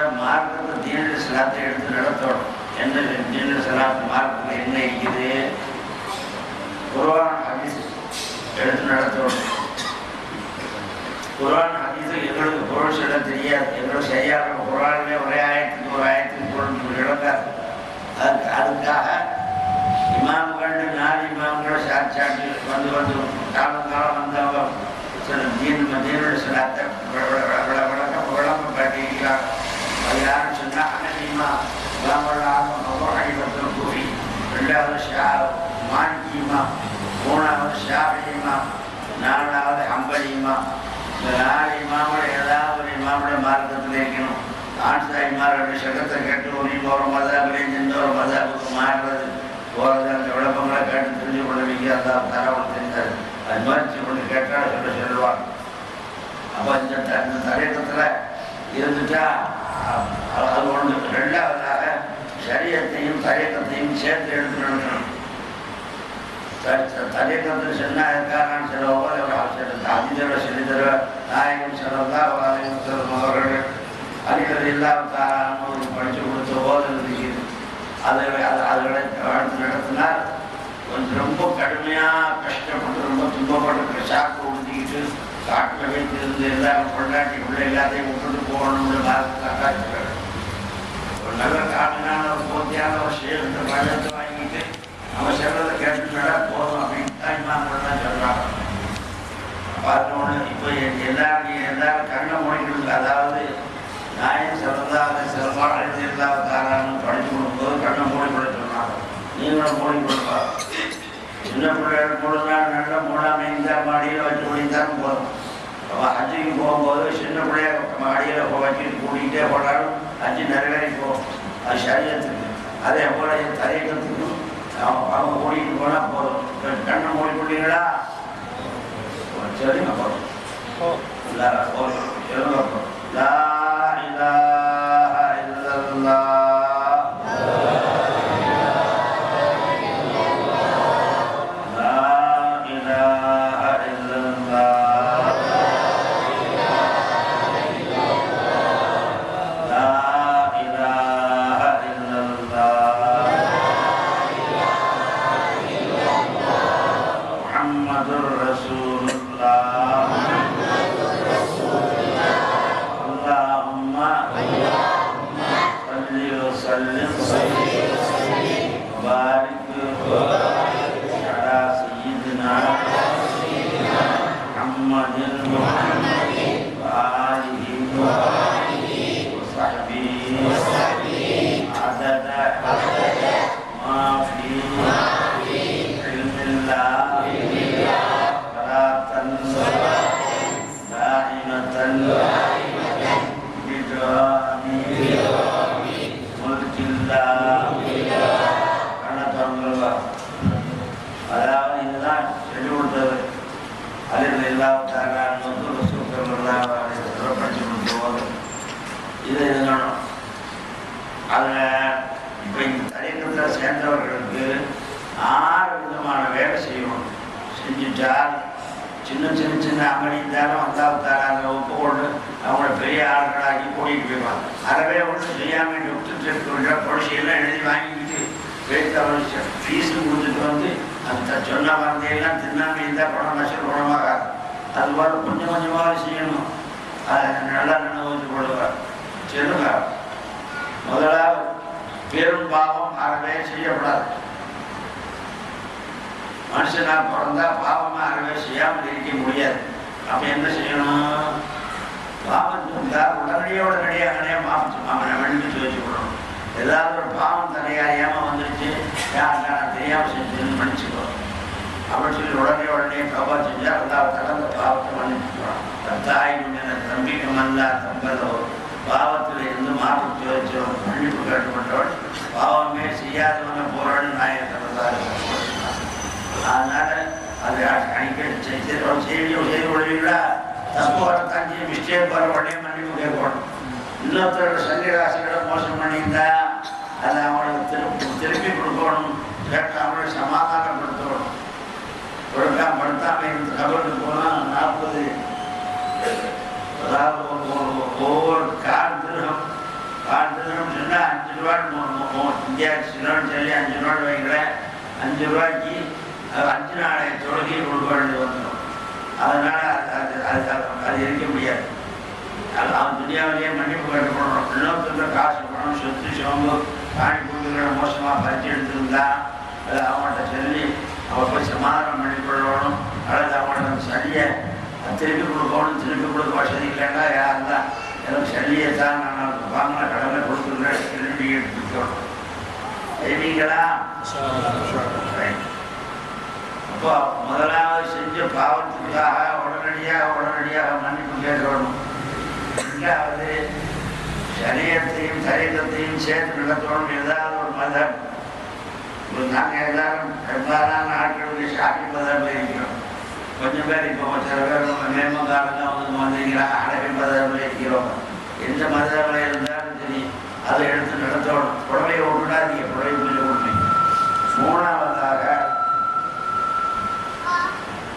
மார்க்கத்தை தீனடி சலாத்தை எடுத்து நடத்தணும். என்ன தீனடி சலாத் மார்க்கத்தில் என்ன இருக்குது? குர்ஆன் ஹதீஸ் எடுத்து நடத்தணும். குர்ஆன் ஹதீஸ் எங்களுக்கு பொருள் சொல்ல தெரியாது. எங்களுக்கு சரியாக குர்ஆனிலே ஒரே ஆயிரத்துக்கு ஒரு ஆயிரத்துக்கு பொருள் இழக்காது அதுக்கு அதுக்காக இமாம்கள் நாலு இமாம்கள் சாட்சாட்டு வந்து வந்து காலம் காலம் வந்தவங்க சில தீன் தீனுடைய சிலாத்தை விளக்கம் விளக்கம் காட்டியிருக்கிறாங்க அது யாருன்னு சொன்னால் அனனிமா இமாமல்லாம அபுஹனிபத்தில் கூறி ரெண்டாவது ஷா மாணிக்கிமா மூணாவது ஷாபிமா நாலாவது ஹம்பலிமா இந்த நாலு இமாமோட ஏதாவது ஒரு இமாமோட மார்க்கத்தில் இருக்கணும் ஆட்சாய்மார்களுடைய சகத்தை கேட்டு ஒரு போகிற மதாபிலையும் எந்த ஒரு மதாபுக்கு மாறுறது போகிறது அந்த விளக்கங்களை கேட்டு தெரிஞ்சு கொள்ள வைக்க அந்த தரவல் தெரிஞ்சார் அது மாதிரி கொண்டு கேட்டால் சொல்ல சொல்லுவாங்க அப்போ இந்த இந்த தலையத்தில் இருந்துட்டா அது ஒன்று ரெண்டாவதாக சரீரத்தையும் தயக்கத்தையும் சேர்த்து எடுத்துக்கணும் தயக்கத்தில் தரையத்தில் சொன்னால் இருக்காரான்னு சில ஒவ்வொரு அதிதர சிறிதர நாயகம் சொல்லலாம் அவர்கள் அடிக்கடி இல்லாம படித்து கொடுத்த ஓதல் இருக்குது. அதை அதை அதுகளை அடுத்து நடத்தினார் கொஞ்சம் ரொம்ப கடுமையாக கஷ்டப்பட்டு ரொம்ப துன்பப்பட்டு சாக்கு உடுத்திக்கிட்டு காட்டில் வைத்திருந்து எல்லாரும் கொண்டாட்டி உள்ள எல்லாத்தையும் விட்டுட்டு போகணும்னு காட்டாச்சுக்கிறார் ஒரு நல்ல காரணமான ஒரு போட்டியான ஒரு சேலத்தை பழத்தை வாங்கிட்டு அவன் சொல்றதை கேட்டுட்டா போதும் அப்படின்னு தான் இமாம்கள்லாம் சொல்கிறாங்க பார்த்தோன்னு இப்போ எல்லாரும் எல்லாரும் கண்ணை மூடிக்கிறது அதாவது நாயன் சிறந்தாத சிறப்பாக இல்லாத காரணம் படித்து கொடுக்கும்போது கண்ணை மூடி கொள்ள சொன்னாங்க நீங்களும் மூடி கொடுப்பா சின்ன பிள்ளைகள் மூடுனா நல்ல மூடாமல் இந்த மாடியில் வச்சு முடிந்தாலும் போதும் அவன் ஹஜ்ஜுக்கு போகும்போது சின்ன பிள்ளைய மாடியில் வச்சுட்டு கூட்டிகிட்டே போனாலும் ஹஜ்ஜு நிறைவேறி போகும் அது சரியத்துக்கு அதே போல என் தரையத்துக்கும் அவங்க கூட்டிகிட்டு போனால் போதும் கண்ணை மூடி கொண்டீங்களா சரிங்க போதும் لا இல்லையா கண்ணை திறந்துருவா அதாவது இதுதான் சொல்லி கொடுத்தது அதில் இல்லாத்தாங்க சிறப்படிச்சு கொடுத்துருவாங்க இது இருக்கணும் அதில் இப்போ சேர்ந்தவர்களுக்கு ஆறு விதமான வேலை செய்யணும் செஞ்சுட்டால் சின்ன சின்ன சின்ன அமளிந்தாலும் வந்தால் தாராங்க ஒப்பு கொண்டு அவங்கள பெரிய ஆளுகளாகி போயிட்டு போயிடுவாங்க அறவே ஒன்றும் செய்யாமல் விட்டுட்டு இருக்கிற பொலிசியெல்லாம் எழுதி வாங்கிக்கிட்டு பேச்சு ஃபீஸு கொடுத்துட்டு வந்து அந்த சொன்ன மருந்தையெல்லாம் தின்னாமல் இருந்தால் பணம் லட்சம் குணமாகாது. அது போல கொஞ்சம் கொஞ்சமாக செய்யணும் அதை நல்லா நினைவு கொள்வார் சொல்லுங்க. முதலாவது பெரும் பாவம் அறவே செய்யக்கூடாது மனுஷனாக பிறந்தா பாவமாக அறவே செய்யாமல் இருக்க முடியாது. அப்போ என்ன செய்யணும்? பாவம் இருந்தால் உடனடியோட உடனடியே அங்கனே மாப்பிச்சு அவனை மன்னிச்சு வச்சுக்கணும். எல்லாரும் ஒரு பாவம் தடையாரியாம வந்துருச்சு? யாருக்கா நான் தெரியாம செஞ்சேன்னு மன்னிச்சுக்கோ. அப்படின்னு சொல்லி உடனே உடனே பாபா செஞ்சா அல்லாத்தால கடந்த பாவத்தை மன்னிச்சுக்கிறோம் தாய் முன்ன தம்பிக்கு மல்லா தம்பதோ பாவத்தில் இருந்து மாற்றம் வச்சோம் மன்னிப்பு கேட்டுப்பட்டவன் பாவமே செய்யாதவன போறான்னு நாயன் தந்ததாக அதனால அது அடிக்கடி செய்ய செய்து கொள்வீங்களா? தப்பு வரத்தான் செய்ய மிஸ்டேக் வர உடனே மன்னிப்பு கேட்கணும். இன்னொருத்தரோட சங்கராசிகளை மோசம் பண்ணியிருந்தா அதை அவங்களுக்கு திருப்பி திருப்பி கொடுக்கணும். கேட்டு அவங்களை சமாதானப்படுத்தணும். கொடுக்காம படுத்தாம இருந்து கபருக்கு போனால் நாற்பது அதாவது ஒவ்வொரு கால் திருகம். கால் திருகம் சொன்னால் அஞ்சு ரூபாய் இந்தியா சிலோன்னு சொல்லி அஞ்சு ரூபாய் வைக்கிறேன் அஞ்சு ரூபாய்க்கு அஞ்சு நாளைய தொழுகை கொடுக்க வேண்டி வந்துடும். அதனால அது அது அது இருக்க முடியாது. அவன் துணியாவிலேயே மன்னிப்பு கேட்டுக்கணும் இன்னும் காசு பணம் சொத்து சோம்பு காணி பூமிகளை மோசமாக பறிச்சு எடுத்திருந்தா அது அவங்கள்ட்ட சொல்லி அவன் போய் சமாதானம் பண்ணி கொள்ளணும் அல்லது அவங்கள்ட்ட அந்த சளியை திருப்பி கொடுக்கணும் திருப்பி கொடுக்க வசதி இல்லைன்னா யார் தான் எனக்கு சளியை தான் நான் அவருக்கு வாங்கின கடமை கொடுத்துருந்தேன் திருப்பி எடுத்துக்கணும் சரிங்களா Right. அப்போ முதலாவது செஞ்ச பாவத்துக்காக உடனடியாக உடனடியாக மன்னிப்பு கேட்கணும் ரெண்டாவது சரீரத்தையும் சரீரத்தையும் சேர்த்து நடத்தணும் ஏதாவது ஒரு மதம் இப்போ நாங்கள் எல்லாரும் பெரும்பாலான ஆட்களுக்கு சாமி மதம் இருக்கிறோம் கொஞ்சம் பேர் இப்போ சில பேர் நம்ம வந்து இருக்கிறோம் எந்த மதம் இருந்தாலும் சரி அதை எடுத்து நடத்தணும் புடவையை விட்டுடாதீங்க புடவை பூஜை விட்டுறீங்க மூணாவதாக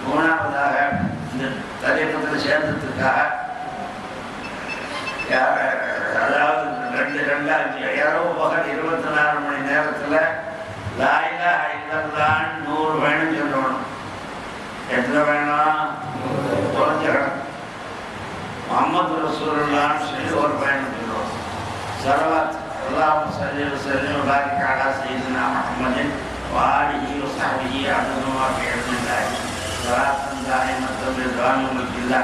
மூணாவதாக இந்த தரியத்தில் சேர்ந்ததுக்காக யா- அதாவது ரெண்டு ரெண்டாயிரத்தி இரவு பகல் இருபத்தி நாலு மணி நேரத்தில் லாயிலா இல்லல்லான் நூறு வேணும் சொல்லணும் எத்தனை வேணும் குறைஞ்ச கணக்கு முகமது ரசூலுல்லான்னு சொல்லி ஒரு பயணம் சொல்லுவோம் சரவாத் அல்லாஹ் சல்லி வஸல்லம் வபாரிக் அலா சய்யிதினா முஹம்மதின் வாலிஹி வஸஹ்பிஹி அஹ்மதுமா ஃபி இல்மில்லாஹி ஸலாத்தன் தாயிமத்தன் பிதுவானி முல்கில்லா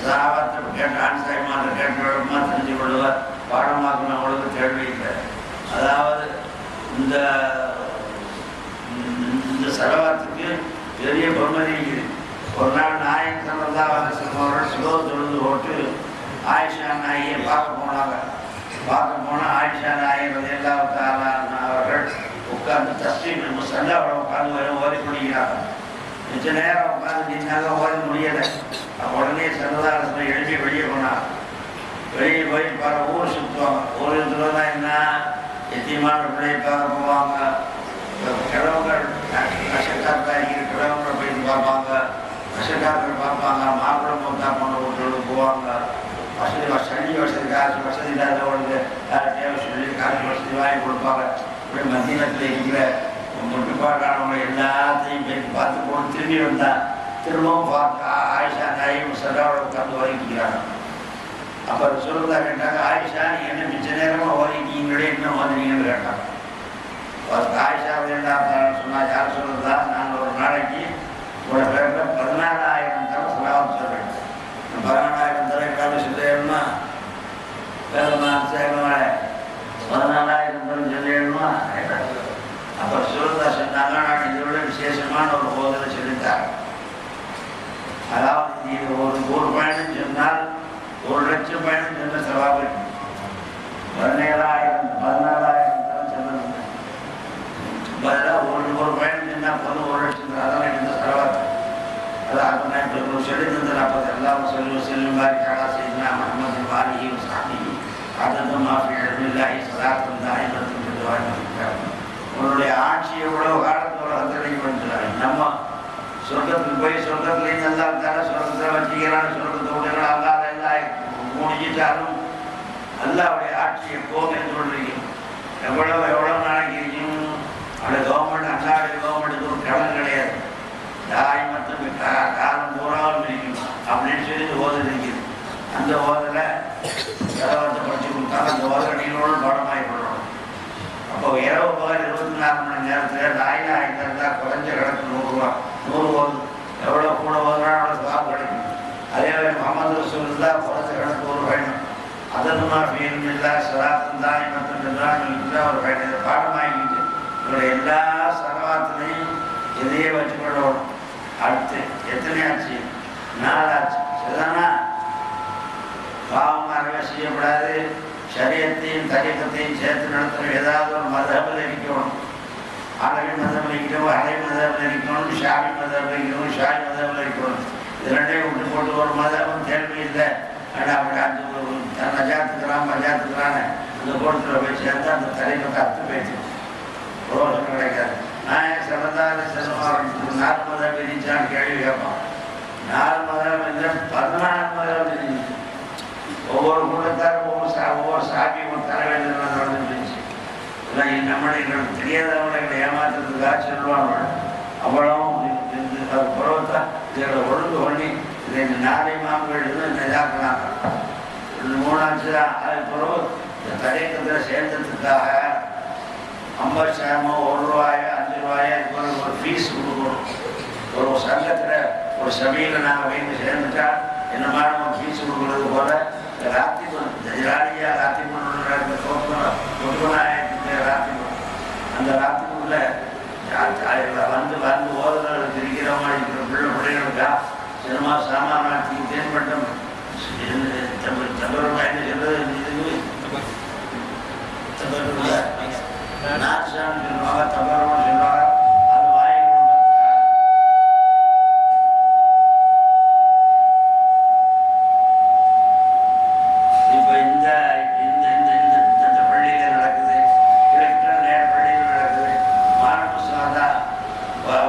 சஹாபாத்தை கேட்டு ஆண் சாய்மாரை கேட்டு விளக்கமா தெரிஞ்சு கொள்ளுவார் பாடமாக்குனவங்களுக்கு கேள்வி இல்லை அதாவது இந்த இந்த செலவாத்துக்கு பெரிய பொறுமதி இருக்குது ஒரு நாள் நாயன் சல்லா அவர்கள் சுலோ தொழுது போட்டு ஆயிஷா நாயை பார்க்க போனாங்க பார்க்க போனால் ஆயிஷா நாயன் எல்லாத்தாலான அவர்கள் உட்கார்ந்து தஸ்ரீம் நம்ம சல்லாவோட உட்கார்ந்து வரும் ஓதி முடிக்கிறாங்க மிச்ச நேரம் உட்கார்ந்து நின்னாங்க ஓதி முடியலை உடனே சரதாரசனை எழுப்பி வெளியே போனாங்க வெளியே போய் பல ஊர் சுற்றுவாங்க ஊர் சுற்றுவதா என்ன எத்தியமான பிள்ளையை பார்க்க போவாங்க கிழவங்கள் நட்சத்திரத்தாரிக்கிற கிழவங்களை போய் பார்ப்பாங்க நஷ்டக்காரர்கள் பார்ப்பாங்க மாப்பிள்ளை மூத்தா பொண்ணு ஊர்களுக்கு போவாங்க வசதி வசதி வசதி காசு வசதி இல்லாதவங்களுக்கு யார்கிட்டயோ சொல்லி காசு வசதி வாங்கி கொடுப்பாங்க போய் மத்தியத்தில் இருக்கிற முட்டுப்பாடானவங்க எல்லாத்தையும் போய் பார்த்து போட்டு திரும்பி வந்தா திரும்பவும் பார்த்து ஆயிஷா நாயும் சதாவோட உட்காந்து வரைக்கிறாங்க அப்புறம் சொல்லுதா கேட்டாங்க ஆயிஷா நீ என்ன மிச்ச நேரமாக ஓதிட்டீங்களே என்ன ஓதுனீங்கன்னு கேட்டாங்க. ஆயிஷா வேண்டாம் சொன்னா யார் சொல்லுறதா நான் ஒரு நாளைக்கு உங்களோட பேரில் பதினாலாயிரம் தடவை சொல்லாமல் சொல்றேன் இந்த பதினாலாயிரம் தடவை காலம் சொல்லிடணுமா வேதமா சேகமால பதினாலாயிரம் தடவை சொல்லிடணுமா அப்புறம் சொல்லுதா சொன்னாங்க நான் இதை விசேஷமான ஒரு போதனை சொல்லிட்டார். அதாவது நீ ஒரு ஒரு பயணம் சொன்னால் ஒரு லட்சம் பயணம் சொன்ன செலவாக பதினேழாயிரம் பதினாலாயிரம் தரம் சொல்லணும். பதிலாக ஒரு ஒரு பயணம் சொன்னால் போதும் ஒரு லட்சம் அதெல்லாம் இருந்த செலவாக அதான் நான் இப்போ ஒரு சொல்லி தந்தேன் அப்போ எல்லாம் சொல்லி செல்லும் மாதிரி கடா செய்தா முகமது வாலிஹி சாமி அதன் மாஃபி எழுதில்லாஹி சதாத்தம் தாயமத்தும் வாழ்ந்துருக்காங்க உன்னுடைய ஆட்சி எவ்வளோ காலத்து உலகத்தில் பண்ணுறாங்க நம்ம சொர்க்கத்துக்கு போய் சொர்க்கத்துலேயும் நல்லா இருந்தாலும் சொர்க்கத்தில் வச்சுக்கிறான் சொர்க்கத்தை விடுறான் அல்லாத எல்லாம் முடிஞ்சிட்டாலும் அல்லாவுடைய ஆட்சியை எப்போவுமே சொல்றீங்க. எவ்வளவு எவ்வளவு நாளைக்கு இருக்கும் அந்த கவர்மெண்ட் அல்லாவுடைய கவர்மெண்ட்டுக்கு ஒரு கடன் கிடையாது. தாய் மற்றும் காலம் பூராவும் இருக்கும் அப்படின்னு சொல்லி ஓதல் இருக்குது அந்த ஓதலை செலவத்தை படிச்சு கொடுத்தாலும் அந்த ஓதல் நீங்களோடு பாடமாகி அப்போ இரவு பகல் இருபத்தி நாலு மணி நேரத்தில் லாயில் ஆகிட்டு இருந்தால் குறைஞ்ச கணக்கு நூறுரூவா நூறு எவ்வளோ கூட ஓதுனா அவ்வளோ கிடைக்கும் அதே மாதிரி முகமது ரசூல் இருந்தால் குறைஞ்ச கணக்கு ஒரு பயணம் அதனுமா ஃபீலும் இல்லை சலாத்தம் தான் மற்றும் ஒரு பயணம் இதை பாடமாகிக்கிட்டு இவருடைய எல்லா சலவாத்திலையும் இதையே வச்சுக்கொள்ளணும் அடுத்து எத்தனை ஆச்சு? நாலாச்சு. சரிதானா? பாவம் அறவே செய்யக்கூடாது. சரியத்தையும் தரிக்கத்தையும் சேர்த்து நடத்தணும். ஏதாவது ஒரு மதபில் இருக்கணும். அழகி மதபில் இருக்கிறவங்க அலை மதபில் இருக்கணும் ஷாமி மதபில் இருக்கணும் ஷாமி மதபில் இருக்கணும் இது ரெண்டையும் விட்டு போட்டு ஒரு மதமும் கேள்வி இல்லை. ஆனால் அப்படி அந்த ஒரு தன்னை ஜாத்துக்கிறான் மஜாத்துக்கிறான்னு அந்த கூட்டத்தில் போய் சேர்ந்து அந்த தலைமை அத்து போயிடுச்சு. ரோசம் கிடைக்காது. நான் சிறந்தாத செல்வமாக நாலு மதம் விதிச்சான்னு கேள்வி கேட்பான். நாலு மதம் இல்லை பதினாலு மதம் விதிச்சு. ஒவ்வொரு கூட்டத்தாரும் ஒவ்வொரு சா ஒவ்வொரு சாமியும் தர தலைவன் நம்ம தெரியாதவங்களை ஏமாத்துறதுக்காக சொல்லுவாங்க. அவ்வளவும் இந்த- இதில் ஒழுங்கு பண்ணி இதை இந்த நாளை மாம்கள் இதாக்குனாங்க மூணாச்சு அது பிறகு இந்த தடைக்கத்தில் சேர்ந்ததுக்காக ஐம்பது சேமோ ஒரு ரூபாயோ அஞ்சு ரூபாயோ இது போல ஒரு ஃபீஸ் கொடுக்கணும். ஒரு சங்கத்தில் ஒரு சபையில் நாங்கள் போய் சேர்ந்துட்டா என்ன மாதிரி ஃபீஸ் கொடுக்குறது போல இந்த ராத்திபுரம் இந்த ஜாலியாக ராத்திபுரம் முப்பதாயிரத்துக்கு ராத்திபுரம் அந்த ராத்திபுரில் வந்து வந்து ஓதுநர்களுக்கு இருக்கிற மாதிரி இருக்கிற பிள்ளை பிள்ளைகளுக்கா சினிமா சாமானாட்சி தேன்பட்டம் தமிழ் தமிழ் பயணம் சொல்றது இது தமிழ்ல நாச்சான்னு சொல்லுவாங்க தமிழ்னு சொல்லுவாங்க அது வாய் கொடுக்கறதுக்காக இப்ப இந்த இந்த இந்த இந்த இந்த பள்ளியில நடக்குது எலக்ட்ரல் நேர் பள்ளியில் நடக்குது மானபுசாதா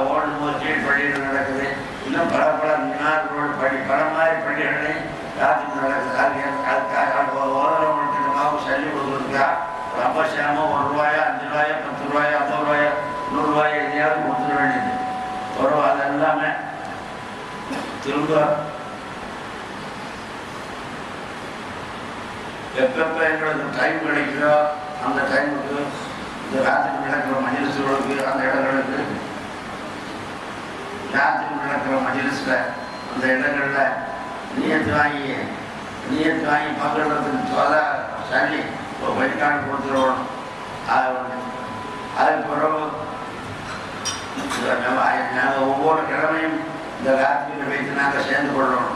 ஓல்டுமோர் கீழ் பள்ளியில் நடக்குது இன்னும் பல பல மினார் ரோடு பள்ளி பல மாதிரி பள்ளிகளையும் ராத்திரி நடக்குது அது அதுக்காக ஓரளவுக்கு மாவு சல்லி கொடுக்குறதுக்கா ஒரு ஐம்பது சேமோ ஒரு ரூபாயோ அஞ்சு ரூபாயோ பத்து ரூபாயோ ஐம்பது ரூபாயோ நூறு ரூபாயோ எதையாவது கொடுத்துட வேண்டியது வரும் அது எல்லாமே திரும்ப எப்பப்ப எங்களுக்கு டைம் கிடைக்குதோ அந்த டைமுக்கு இந்த ராத்திரி நடக்கிற மஜிலிசுகளுக்கு அந்த இடங்களுக்கு ராத்திரி நடக்கிற மஜிலிஸில் அந்த இடங்களில் நீயத்து வாங்கி நீயத்து வாங்கி பங்கெடுறதுக்கு சொல்ல சொல்லி ஒரு வழிகாட்டு கொடுத்துருவோம் அது ஒண்ணு. அதுக்கு பிறகு நாங்கள் ஒவ்வொரு கிழமையும் இந்த ராத்திரியில் வைத்து நாங்கள் சேர்ந்து கொள்ளணும்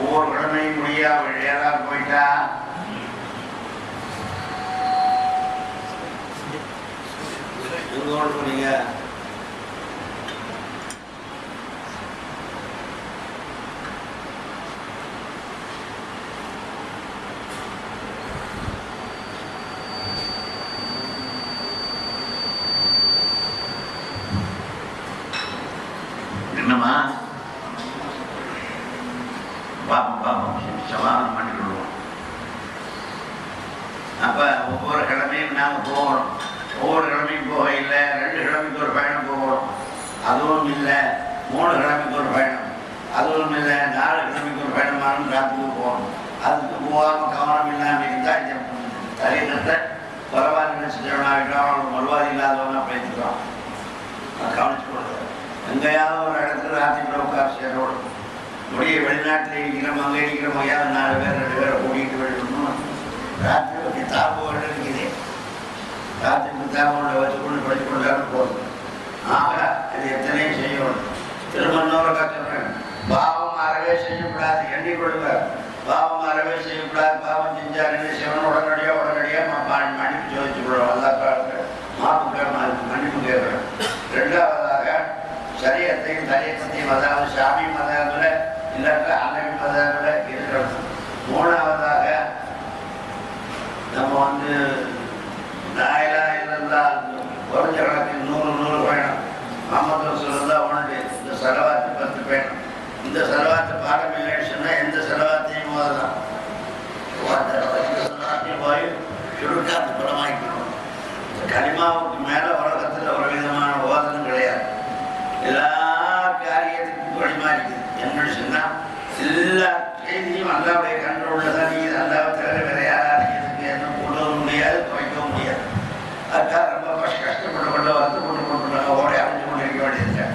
ஒவ்வொரு கிழமையும் முடியா ஏதாவது போயிட்டா? எங்கோடு அப்போ ஒவ்வொரு கிழமையும் நாங்கள் போகணும். ஒவ்வொரு கிழமையும் போக இல்லை ரெண்டு கிழமைக்கு ஒரு பயணம் போகணும். அதுவும் இல்லை மூணு கிழமைக்கு ஒரு பயணம். அதுவும் இல்லை நாலு கிழமைக்கு ஒரு பயணமான காத்துக்கு போகணும். அதுக்கு போகாமல் கவனம் இல்லாமல் இருந்தால் இந்த சரீரத்தை குறைவாக நினைச்சுட்டோம்னா அவங்களுக்கு மறுவாதி இல்லாதவங்க பேசிக்கிறோம் கவனிச்சு கொடுக்குறேன் எங்கேயாவது ஒரு இடத்துல ராத்திரி உட்கார் சேரோடு. முடிய வெளிநாட்டில் இருக்கிற அங்கே இருக்கிறோம் ஐயாவது நாலு பேர் ரெண்டு பேரை கூட்டிகிட்டு வெளியிடணும் ராத்திரி தாப்புகள் இருக்குது ராத்திரி தாப்புகளை வச்சுக்கொண்டு படிச்சுக்கொண்டாலும் போதும் ஆக இது எத்தனையும் செய்யணும்? திருமணோட கற்றுக்கணும் பாவம் அறவே செய்யக்கூடாது எண்ணிக்கொள்ளுங்க பாவம் அறவே செய்யக்கூடாது பாவம் செஞ்சாருன்னு சிவன் உடனடியாக உடனடியாக மன்னிப்பு சோதிச்சு விடுறோம் எல்லா காலத்தில் மாப்புக்காக மன்னிப்பு கேட்குறோம் ரெண்டாவதாக சரியத்தையும் தரியத்தையும் அதாவது சாமி மதங்களை இல்லாட்ட அன்னை மதங்களை இருக்கிறோம் மூணாவது நம்ம வந்து நாயிலா இருந்தா குறைஞ்ச கணக்கில் நூறு நூறு வேணும் ஐம்பது சொல்லுதா ஒன்று இந்த செலவாத்து பத்து வேணும் இந்த செலவாத்து பாடம் இல்லைன்னு சொன்னால் எந்த செலவாத்தையும் போதலாம் செலவாத்தையும் போய் சுருக்காத்து படமாக்கணும் இந்த கனிமாவுக்கு மேலே உலகத்தில் ஒரு விதமான ஓதனம் கிடையாது. எல்லா காரியத்துக்கும் வழிமா இருக்குது என்னன்னு சொன்னால் எல்லா செய்தியும் அல்லாவுடைய கண்ட்ரோலில் தான் நீங்கள் அல்லாவை தவிர வேற யாராலையும் இதுக்கு என்ன கொள்ளவும் முடியாது துவைக்கவும் முடியாது அதுக்காக ரொம்ப கஷ்ட கஷ்டப்பட்டு கொண்டு வருத்தப்பட்டு கொண்டு நாங்கள் ஓடி அடைஞ்சு கொண்டு இருக்க வேண்டியது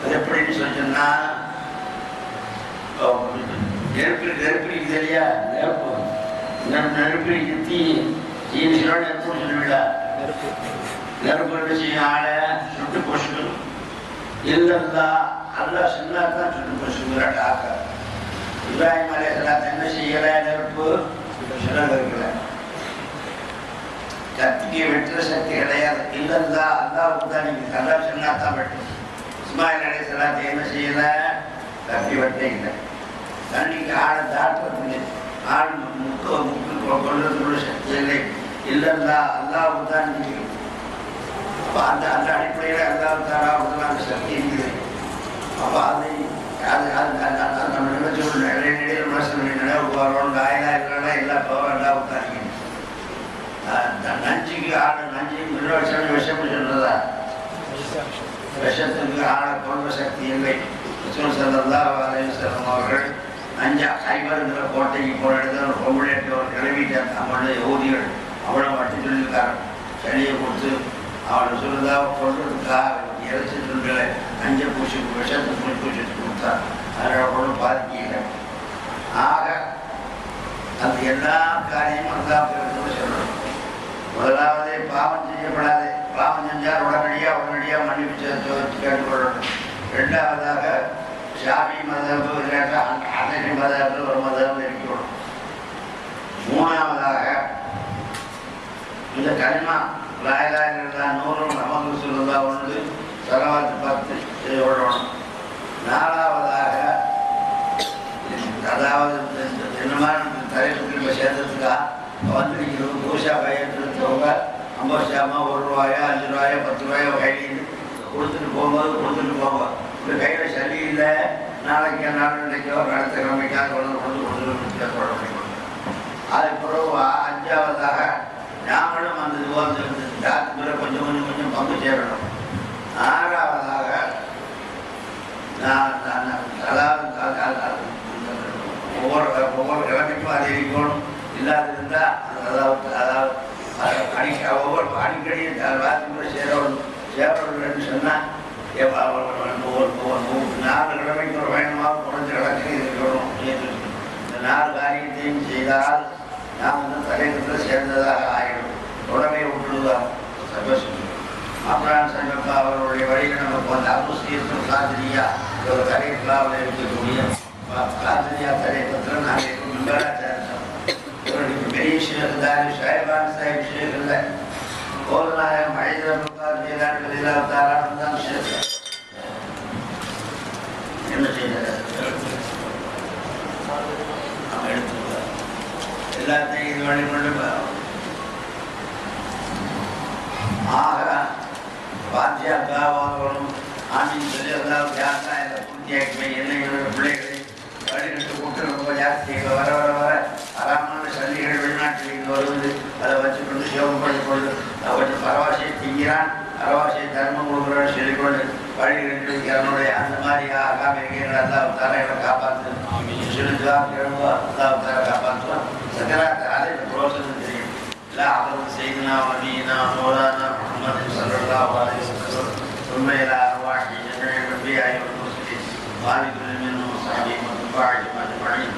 அது எப்படின்னு சொன்னா நெருப்பு நெருப்பு இருக்குது இல்லையா நெருப்பு. நெருப்பு நெருப்பு தீ தீனு சொல்ல நெருப்பு செய்யும் ஆளை சுட்டு போஷணும் இல்லல்லா அல்லாஹ் சொன்னா தான் சுட்டு போஷுங்கிறாட்ட ஆக்க இப்ராஹிம் அலைஹிஸ்ஸலாம் என்ன செய்யல நெருப்பு? சுடல கத்திக்கு வெட்டுற சக்தி கிடையாது. இல்லல்லா அல்லாஹ் தான் நீங்க அல்லாஹ் சொன்னா தான் வெட்டும் இஸ்மாயில் அலைஹிஸ்ஸலாத்தை என்ன செய்யல? கத்தி வெட்டே இல்லை. தண்ணிக்கு ஆளை தாட்டுறதுக்கு ஆள் முக்க முக்கு கொள்றதுக்குள்ள சக்தி இல்லை. இல்லல்லா அல்லாஹ் தான் அந்த அந்த அடிப்படையில் அல்லாஹ் தாராவுக்கு அந்த சக்தி இருக்குது. அப்போ அதை அது அது நம்ம நினைச்சு ஒரு நிறைய நிறைய மனசு இருக்கிறனா? எல்லா பவர் எல்லாம் உட்காரிங்க நஞ்சுக்கு ஆடு நஞ்சு மிருகசம் விஷம் சொல்றதா? விஷத்துக்கு ஆட கொள்வ சக்தி இல்லை. அவர்கள் அஞ்சா ஹைபருங்கிற கோட்டைக்கு போன இடத்துல ஒரு பொம்பளைட்டு ஒரு கிளம்பிட்டார். நம்மளுடைய யோதிகள் அவளை மட்டும் சொல்லியிருக்காரு. சளியை கொடுத்து அவளை சொல்லுதா கொள்றதுக்காக இறைச்சி துண்டுகளை நஞ்சை பூச்சி விஷத்தை பூசி பூசிட்டு கொடுத்தார். அதனால் ஒன்றும் பாதிக்கல ஆக அந்த எல்லா காரியமும் அல்லாஹ் சொல்லணும். முதலாவது பாவம் செய்யப்படாது. பாவம் செஞ்சால் உடனடியாக உடனடியாக மன்னிப்பு கேட்டுக்கொள்ளணும். ரெண்டாவதாக ஷாஃபி மதப்பு இல்லாட்டா அன்னைக்கு மதப்பு ஒரு மதம் இருக்கணும் மூணாவதாக இந்த கனிமா லாயலாக நூறு நமக்கு சொல்லுதா ஒன்று சரவாத்து பத்து இது விடணும். நாலாவதாக அதாவது இந்த- இந்த மாதிரி தலைப்புக்கு நம்ம பூஷா பயன்படுத்துறவங்க ஐம்பது சாமா ஒரு ரூபாயோ அஞ்சு ரூபாயோ பத்து ரூபாயோ கையில் கொடுத்துட்டு போகும்போது கொடுத்துட்டு போவோம் இந்த கையில் சளி இல்லை நாளைக்கு நாளைக்கோ அடுத்த கிழமைக்காக கொண்டு கொண்டு கொண்டு சொல்ல முடியும். அதுக்கு பிறகு அஞ்சாவதாக நாமளும் அந்த விவாதத்தில் டாக்டர் கொஞ்சம் கொஞ்சம் கொஞ்சம் பங்கு சேரணும். ஆறாவதாக நான் அதாவது ஒவ்வொரு ஒவ்வொரு கிழமைக்கும் அது இருக்கணும் இல்லாதிருந்தா அதாவது அதாவது அடிக்க ஒவ்வொரு அடிக்கடி ராத்திரி சேரணும் சேரணும்னு சொன்னால் நாலு கிழமைக்கு ஒரு பயணமாக குறைஞ்ச கிழக்கு இருக்கணும் இந்த நாலு காரியத்தையும் செய்தால் நாம் வந்து தலைவர்கள் சேர்ந்ததாக ஆயிடும் உடனே விட்டுடுவார் சந்தோஷம் மாப்பிரான் சங்கப்பா அவர்களுடைய வழியில் நமக்கு வந்து அபுஸ்தீர்த்தம் சாந்திரியா ஒரு தலைப்பிலாவில் இருக்கக்கூடிய சாந்திரியா தலைப்பத்தில் நாங்கள் இருக்கும் மங்களாச்சாரம் இவருக்கு பெரிய விஷயம் தாரி சாஹிபான் சாஹிப் விஷயம் இல்லை கோல்நாயகம் மகேந்திர பிரசாத் வெளியிலாவதாரான தான் ஷேக் என்ன செய்தார் அவன் எடுத்துருவார் எல்லாத்தையும் இது வழி கொண்டு ஆக பாத்தியாக்காவாங்களும் ஆமின்னு சொல்லி எல்லாம் ஜாஸ்தா இந்த பூர்த்தியாக்கி என்னையோட பிள்ளைகளை வழிநட்டு கூட்டு ரொம்ப ஜாஸ்தி. இங்க வர வர வர அறாமான சல்லிகள் வெளிநாட்டில் இங்கே வருவது அதை வச்சுக்கொண்டு சிவம் பண்ணிக்கொண்டு அவற்றை பரவாசியை திங்கிறான். பரவாசியை தர்மம் கொடுக்குறான்னு சொல்லிக்கொண்டு என்னுடைய அந்த மாதிரி ஆகாம இருக்கிற அல்லாஹ் தரையில காப்பாற்று கிழம்பு அல்லாஹ் தர سيدنا ونبينا مولانا محمد صلى الله عليه وسلم ثم إلى أرواح جميع الأنبياء والمرسلين وآل كل منهم وصحبه وتبعهم أجمعين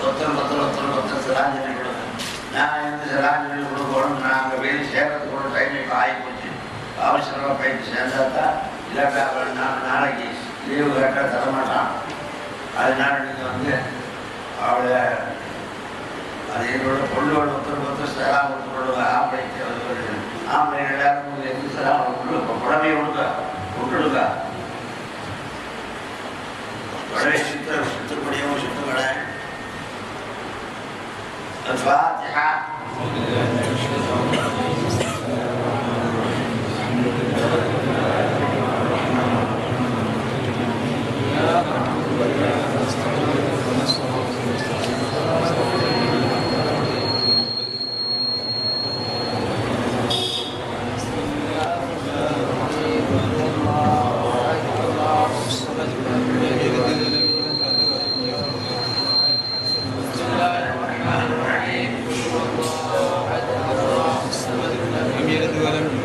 ஒருத்தர் ஒருத்தர் ஒருத்தர் ஒருத்தர் சிலாஞ்சலி கொடுங்க நான் வந்து சிலாஞ்சலி கொடுக்கணும் நாங்கள் வெளியே சேர்றது கூட டைம் இப்போ ஆகி போச்சு அவசரமாக போயிட்டு சேர்ந்தாக்கா இல்லாட்டா அவன் நான் நாளைக்கு லீவு கேட்டால் தரமாட்டான் அதனால நீங்கள் வந்து அவளை அது என்னோட பொண்ணோட ஒருத்தர் ஒருத்தர் சலாம் ஆம்பளைக்கு ஒரு ஆம்பளை எல்லாரும் எந்த சலாம் கொடுக்க புடவை கொடுக்க விட்டுடுங்க புடவை சுத்த Hallelujah.